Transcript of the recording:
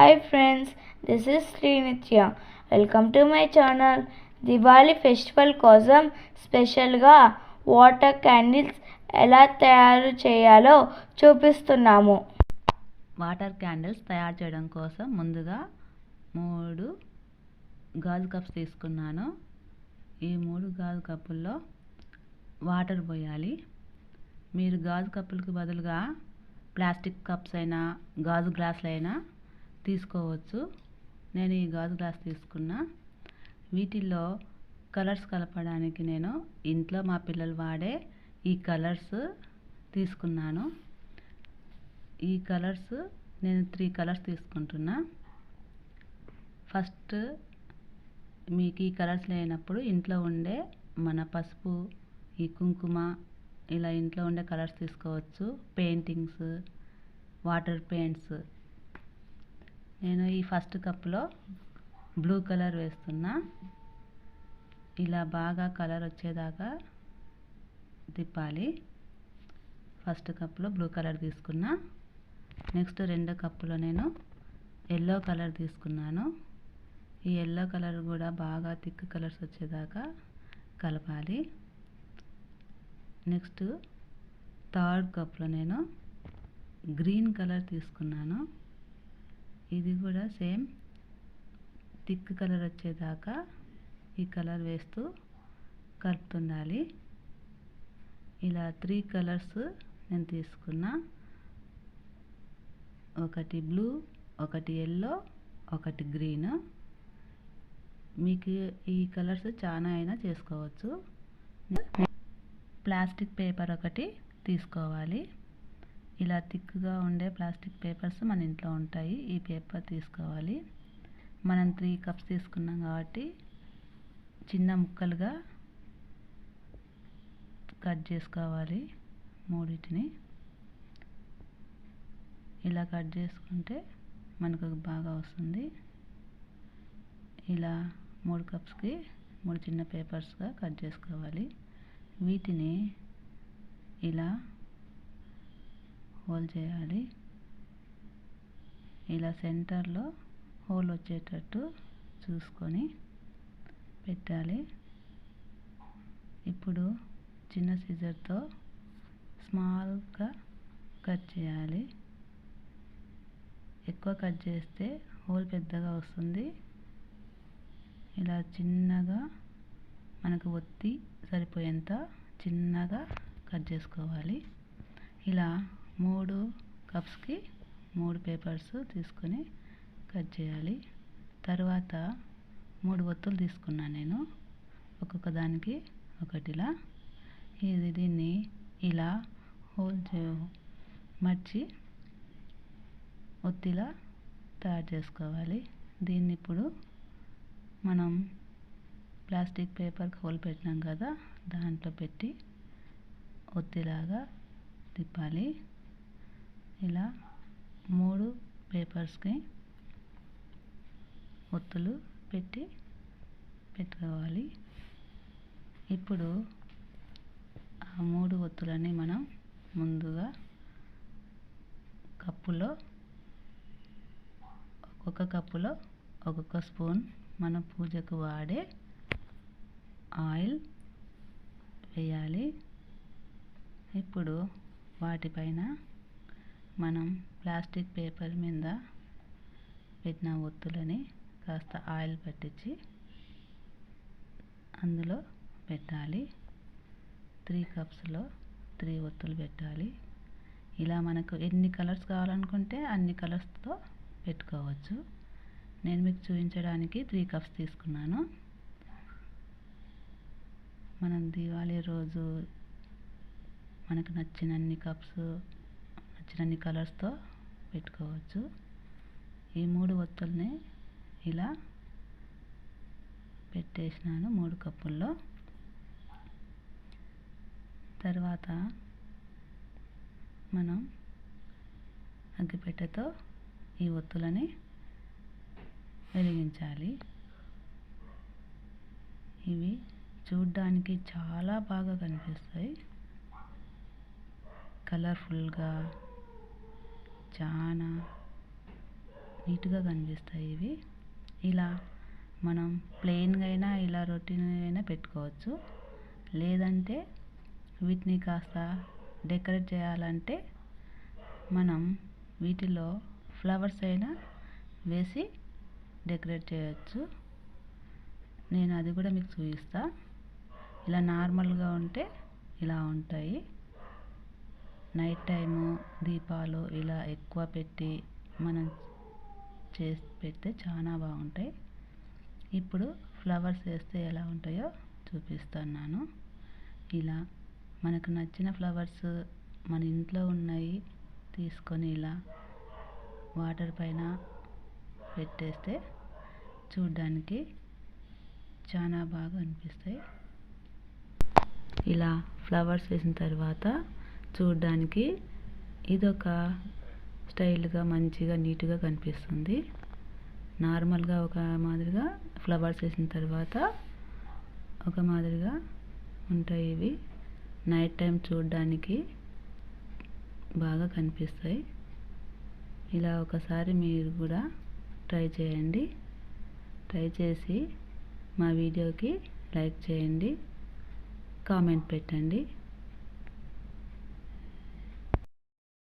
Hi friends this is Srinitya welcome to my channel Diwali festival కోసం స్పెషల్గా water candles ఎలా తయారు చేయాలో చూపిస్తున్నాము. వాటర్ క్యాండిల్స్ తయారు చేయడం కోసం ముందుగా మూడు గాజు కప్స్ తీసుకున్నాను. ఈ మూడు గాజు కప్పుల్లో వాటర్ పోయాలి. మీరు గాజు కప్పులకు బదులుగా ప్లాస్టిక్ కప్స్ అయినా గాజు గ్లాసులైనా తీసుకోవచ్చు. నేను ఈ గాజు గ్లాస్ తీసుకున్నా. వీటిల్లో కలర్స్ కలపడానికి నేను ఇంట్లో మా పిల్లలు వాడే ఈ కలర్స్ తీసుకున్నాను. ఈ కలర్స్ నేను త్రీ కలర్స్ తీసుకుంటున్నా. ఫస్ట్ మీకు ఈ కలర్స్ లేనప్పుడు ఇంట్లో ఉండే మన పసుపు ఈ కుంకుమ ఇలా ఇంట్లో ఉండే కలర్స్ తీసుకోవచ్చు. పెయింటింగ్స్ వాటర్ పెయింట్స్ నేను ఈ ఫస్ట్ కప్లో బ్లూ కలర్ వేస్తున్నా. ఇలా బాగా కలర్ వచ్చేదాకా తిప్పాలి. ఫస్ట్ కప్లో బ్లూ కలర్ తీసుకున్నా. నెక్స్ట్ రెండో కప్పులో నేను ఎల్లో కలర్ తీసుకున్నాను. ఈ ఎల్లో కలర్ కూడా బాగా థిక్ కలర్స్ వచ్చేదాకా కలపాలి. నెక్స్ట్ థర్డ్ కప్లో నేను గ్రీన్ కలర్ తీసుకున్నాను. ఇది కూడా సేమ్ థిక్ కలర్ వచ్చేదాకా ఈ కలర్ వేస్తూ కలుపుతుండాలి. ఇలా త్రీ కలర్స్ నేను తీసుకున్నా. ఒకటి బ్లూ ఒకటి ఎల్లో ఒకటి గ్రీన్. మీకు ఈ కలర్స్ చాలా అయినా చేసుకోవచ్చు. ప్లాస్టిక్ పేపర్ ఒకటి తీసుకోవాలి. ఇలా థిక్గా ఉండే ప్లాస్టిక్ పేపర్స్ మన ఇంట్లో ఉంటాయి. ఈ పేపర్ తీసుకోవాలి. మనం త్రీ కప్స్ తీసుకున్నాం కాబట్టి చిన్న ముక్కలుగా కట్ చేసుకోవాలి మూడింటిని. ఇలా కట్ చేసుకుంటే మనకు బాగా వస్తుంది. ఇలా మూడు కప్స్కి మూడు చిన్న పేపర్స్గా కట్ చేసుకోవాలి. వీటిని ఇలా హోల్ చేయాలి. ఇలా సెంటర్లో హోల్ వచ్చేటట్టు చూసుకొని పెట్టాలి. ఇప్పుడు చిన్న సిజర్తో స్మాల్గా కట్ చేయాలి. ఎక్కువ కట్ చేస్తే హోల్ పెద్దగా వస్తుంది. ఇలా చిన్నగా మనకు ఒత్తి సరిపోయేంత చిన్నగా కట్ చేసుకోవాలి. ఇలా మూడు కప్స్కి మూడు పేపర్స్ తీసుకొని కట్ చేయాలి. తర్వాత మూడు ఒత్తులు తీసుకున్నాను నేను. ఒక్కొక్క దానికి ఒకటిలా. ఇది దీన్ని ఇలా హోల్ చే మర్చి ఒత్తిలా తయారు చేసుకోవాలి. దీన్ని ఇప్పుడు మనం ప్లాస్టిక్ పేపర్కి హోల్ పెట్టినాం కదా దాంట్లో పెట్టి ఒత్తిలాగా తిప్పాలి. ఇలా మూడు పేపర్స్కి ఒత్తులు పెట్టి పెట్టుకోవాలి. ఇప్పుడు ఆ మూడు ఒత్తులని మనం ముందుగా కప్పులో ఒక్కొక్క కప్పులో ఒక్కొక్క స్పూన్ మన పూజకు వాడే ఆయిల్ వేయాలి. ఇప్పుడు వాటిపైన మనం ప్లాస్టిక్ పేపర్ మీద పెట్టిన ఒత్తులని కాస్త ఆయిల్ పట్టించి అందులో పెట్టాలి. త్రీ కప్స్లో త్రీ ఒత్తులు పెట్టాలి. ఇలా మనకు ఎన్ని కలర్స్ కావాలనుకుంటే అన్ని కలర్స్తో పెట్టుకోవచ్చు. నేను మీకు చూపించడానికి త్రీ కప్స్ తీసుకున్నాను. మనం దివాళీ రోజు మనకు నచ్చినన్ని కప్స్ నచ్చినన్ని కలర్స్తో పెట్టుకోవచ్చు. ఈ మూడు ఒత్తుల్ని ఇలా పెట్టేసినాను మూడు కప్పుల్లో. తర్వాత మనం అగ్గిపెట్టెతో ఈ ఒత్తులని వెలిగించాలి. ఇవి చూడ్డానికి చాలా బాగా కనిపిస్తాయి. కలర్ఫుల్గా చాలా నీట్గా కనిపిస్తాయి ఇవి. ఇలా మనం ప్లెయిన్గా అయినా ఇలా రొటీన్ అయినా పెట్టుకోవచ్చు. లేదంటే వీటిని కాస్త డెకరేట్ చేయాలంటే మనం వీటిలో ఫ్లవర్స్ అయినా వేసి డెకరేట్ చేయొచ్చు. నేను అది కూడా మీకు చూపిస్తా. ఇలా నార్మల్గా ఉంటే ఇలా ఉంటాయి. నైట్ టైము దీపాలు ఇలా ఎక్కువ పెట్టి మనం చేసి పెడితే చాలా బాగుంటాయి. ఇప్పుడు ఫ్లవర్స్ వేస్తే ఎలా ఉంటాయో చూపిస్తున్నాను. ఇలా మనకు నచ్చిన ఫ్లవర్స్ మన ఇంట్లో ఉన్నాయి తీసుకొని ఇలా వాటర్ పైన పెట్టేస్తే చూడ్డానికి చాలా బాగా అనిపిస్తాయి. ఇలా ఫ్లవర్స్ వేసిన తర్వాత చూడ్డానికి ఇదొక స్టైల్గా మంచిగా నీట్గా కనిపిస్తుంది. నార్మల్గా ఒక మాదిరిగా ఫ్లవర్స్ వేసిన తర్వాత ఒక మాదిరిగా ఉంటాయి ఇవి. నైట్ టైం చూడడానికి బాగా కనిపిస్తాయి. ఇలా ఒకసారి మీరు కూడా ట్రై చేయండి. ట్రై చేసి మా వీడియోకి లైక్ చేయండి. కామెంట్ పెట్టండి.